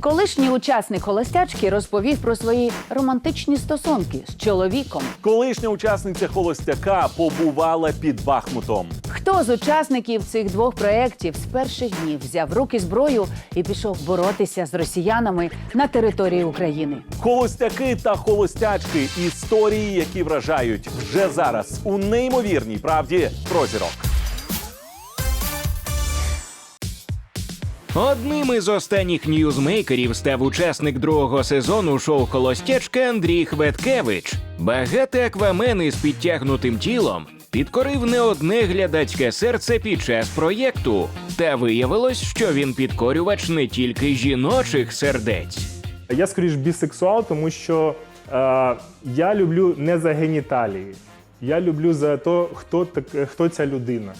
Колишній учасник холостячки розповів про свої романтичні стосунки з чоловіком. Колишня учасниця холостяка побувала під Бахмутом. Хто з учасників цих двох проєктів з перших днів взяв руки зброю і пішов боротися з росіянами на території України? Холостяки та холостячки історії, які вражають вже зараз у неймовірній правді про зірок. Одним із останніх ньюзмейкерів став учасник другого сезону шоу Холостячка Андрій Хветкевич. Багатий аквамен із підтягнутим тілом підкорив не одне глядацьке серце під час проєкту. Та виявилось, що він підкорювач не тільки жіночих сердець. Я скоріш бісексуал, тому що е, я люблю не за геніталії. Я люблю за те, хто, так, хто ця людина.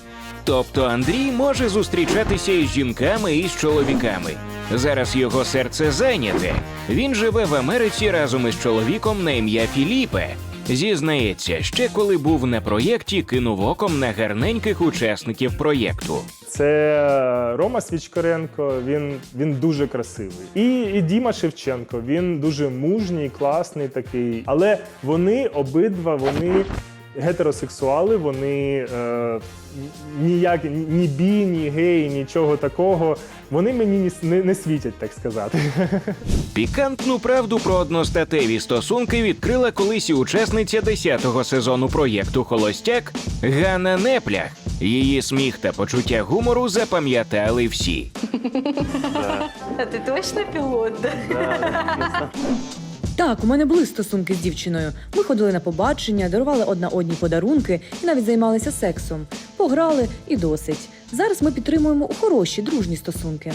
Тобто Андрій може зустрічатися із жінками і з чоловіками. Зараз його серце зайняте. Він живе в Америці разом із чоловіком на ім'я Філіпе. Зізнається, ще коли був на проєкті, кинув оком на гарненьких учасників проєкту. Це Рома Свічкаренко, він, він дуже красивий. І, і Діма Шевченко, він дуже мужній, класний такий. Але вони обидва вони гетеросексуали, вони е, ніяк ні бі, ні гей, нічого такого. Вони мені не, не світять, так сказати. Пікантну правду про одностатеві стосунки відкрила колись і учасниця 10-го сезону проєкту Холостяк Ганна Неплях. Її сміх та почуття гумору запам'ятали всі. А ти точно пілот? Так, у мене були стосунки з дівчиною. Ми ходили на побачення, дарували одна одній подарунки і навіть займалися сексом. Пограли і досить. Зараз ми підтримуємо хороші дружні стосунки.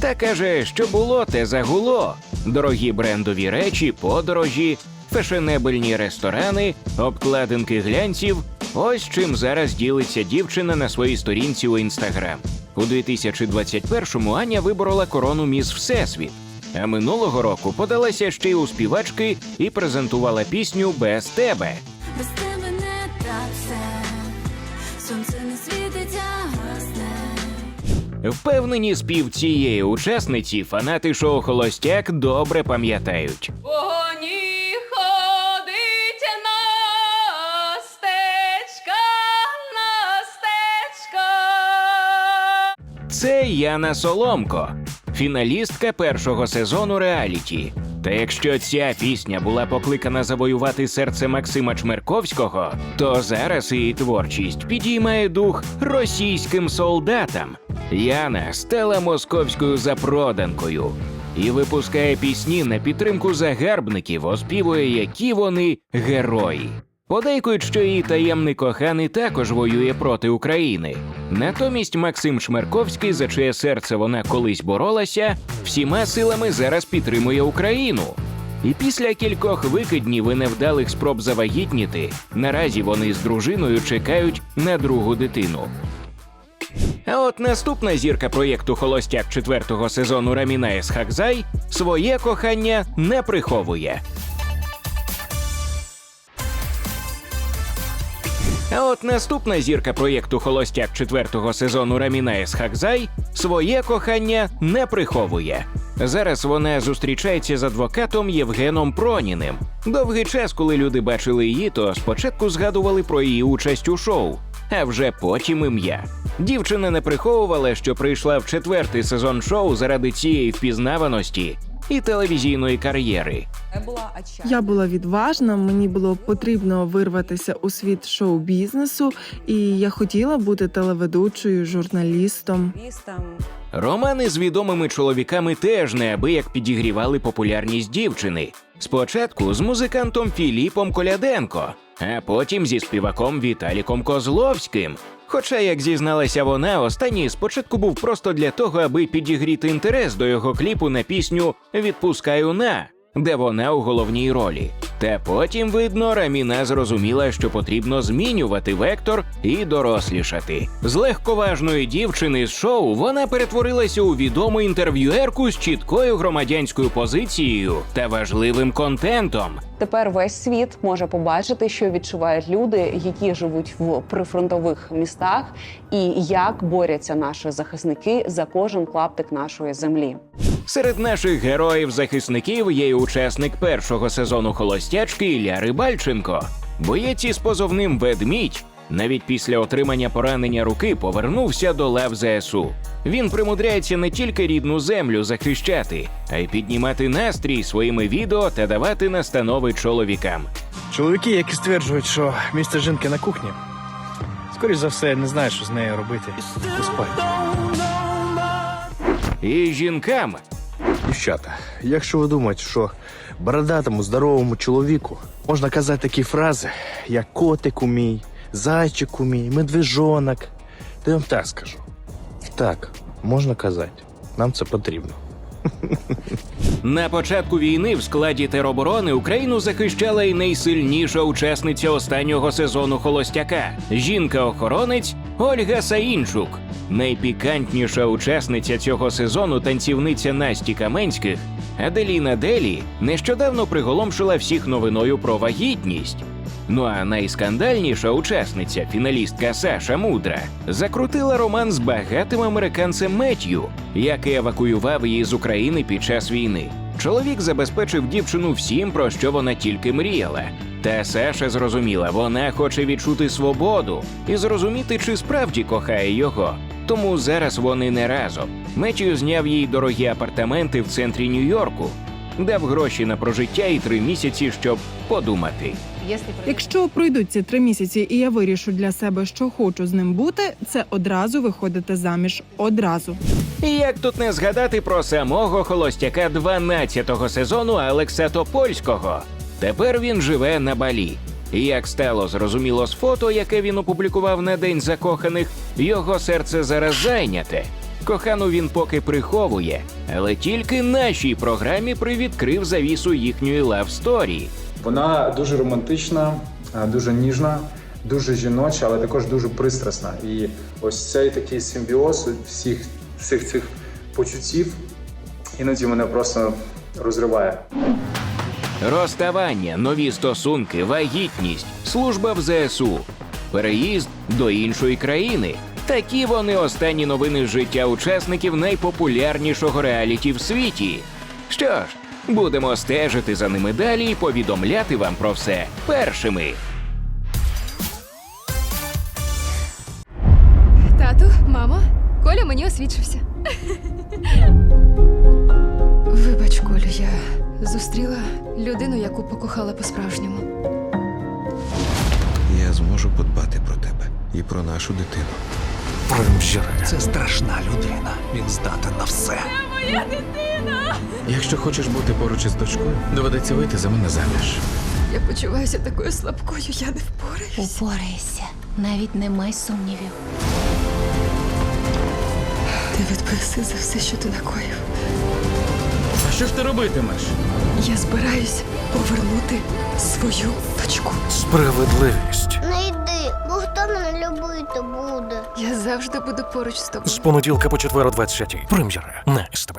Та каже, що було, те загуло. Дорогі брендові речі, подорожі, фешенебельні ресторани, обкладинки глянців. Ось чим зараз ділиться дівчина на своїй сторінці у інстаграм. У 2021-му Аня виборола корону Міс Всесвіт. А минулого року подалася ще й у співачки і презентувала пісню Без тебе. Без тебе не так все, сонце не світиться, гасне. Впевнені спів цієї учасниці фанати шоу Холостяк добре пам'ятають. Вогоні ходить на стечка. Це Яна Соломко, фіналістка першого сезону реаліті. Та якщо ця пісня була покликана завоювати серце Максима Чмерковського, то зараз її творчість підіймає дух російським солдатам. Яна стала московською запроданкою і випускає пісні на підтримку загарбників, оспівує, які вони герої. Подейкують, що її таємний коханий також воює проти України. Натомість Максим Шмерковський, за чиє серце вона колись боролася, всіма силами зараз підтримує Україну. І після кількох викиднів і невдалих спроб завагітніти, наразі вони з дружиною чекають на другу дитину. А от наступна зірка проєкту Холостяк четвертого сезону Раміна Есхакзай своє кохання не приховує. А от наступна зірка проєкту Холостяк четвертого сезону Раміна Есхакзай своє кохання не приховує. Зараз вона зустрічається з адвокатом Євгеном Проніним. Довгий час, коли люди бачили її, то спочатку згадували про її участь у шоу, а вже потім ім'я. Дівчина не приховувала, що прийшла в четвертий сезон шоу заради цієї впізнаваності і телевізійної кар'єри. Я була відважна, мені було потрібно вирватися у світ шоу-бізнесу, і я хотіла бути телеведучою, журналістом. Романи з відомими чоловіками теж неабияк підігрівали популярність дівчини. Спочатку з музикантом Філіпом Коляденко, а потім зі співаком Віталіком Козловським. Хоча, як зізналася вона, останній спочатку був просто для того, аби підігріти інтерес до його кліпу на пісню Відпускаю на, де вона у головній ролі. Та потім, видно, Раміна зрозуміла, що потрібно змінювати вектор і дорослішати. З легковажної дівчини з шоу вона перетворилася у відому інтерв'юерку з чіткою громадянською позицією та важливим контентом. Тепер весь світ може побачити, що відчувають люди, які живуть в прифронтових містах, і як борються наші захисники за кожен клаптик нашої землі. Серед наших героїв-захисників є й учасник першого сезону холостячки Ілля Рибальченко. Боєць із позовним ведмідь навіть після отримання поранення руки повернувся до лав ЗСУ. Він примудряється не тільки рідну землю захищати, а й піднімати настрій своїми відео та давати настанови чоловікам. Чоловіки, які стверджують, що місце жінки на кухні, скоріш за все, не знають, що з нею робити у спальні. І жінкам Дівчата, якщо ви думаєте, що бородатому, здоровому чоловіку можна казати такі фрази, як котику мій, зайчику мій, медвежонок, то я вам так скажу. Так, можна казати. Нам це потрібно. На початку війни в складі тероборони Україну захищала й найсильніша учасниця останнього сезону Холостяка жінка-охоронець Ольга Саінчук. Найпікантніша учасниця цього сезону танцівниця Насті Каменських Аделіна Делі нещодавно приголомшила всіх новиною про вагітність. Ну а найскандальніша учасниця, фіналістка Саша Мудра, закрутила роман з багатим американцем Меттью, який евакуював її з України під час війни. Чоловік забезпечив дівчину всім, про що вона тільки мріяла. Та Саша зрозуміла, вона хоче відчути свободу і зрозуміти, чи справді кохає його. Тому зараз вони не разом. Меттью зняв їй дорогі апартаменти в центрі Нью-Йорку, дав гроші на прожиття і три місяці, щоб подумати. Якщо пройдуть ці три місяці, і я вирішу для себе, що хочу з ним бути, це одразу виходити заміж. Одразу. І як тут не згадати про самого холостяка 12-го сезону Алекса Топольського. Тепер він живе на Балі. І як стало зрозуміло з фото, яке він опублікував на день закоханих, його серце зараз зайняте. Кохану він поки приховує, але тільки нашій програмі привідкрив завісу їхньої лавсторі. Вона дуже романтична, дуже ніжна, дуже жіноча, але також дуже пристрасна. І ось цей такий симбіоз всіх, всіх цих почуттів іноді мене просто розриває. Розставання, нові стосунки, вагітність, служба в ЗСУ, переїзд до іншої країни. Такі вони останні новини з життя учасників найпопулярнішого реаліті в світі. Що ж, будемо стежити за ними далі і повідомляти вам про все першими. Тату, мамо, Коля мені освідчився. Вибач, Колю, я зустріла людину, яку покохала по-справжньому. Я зможу подбати про тебе і про нашу дитину. Це страшна людина. Він здатен на все. Моя дитина. Якщо хочеш бути поруч із дочкою, доведеться вийти за мене заміж. Я почуваюся такою слабкою, я не впораюсь. Упорайся, навіть не май сумнівів. Ти відповіси за все, що ти накоїв. Що ж ти робитимеш? Я збираюсь повернути свою дочку. Справедливість. Не йди, бо хто мене любити буде? Я завжди буду поруч з тобою. З понеділка по четверо о 20 Прем'єра на СТБ.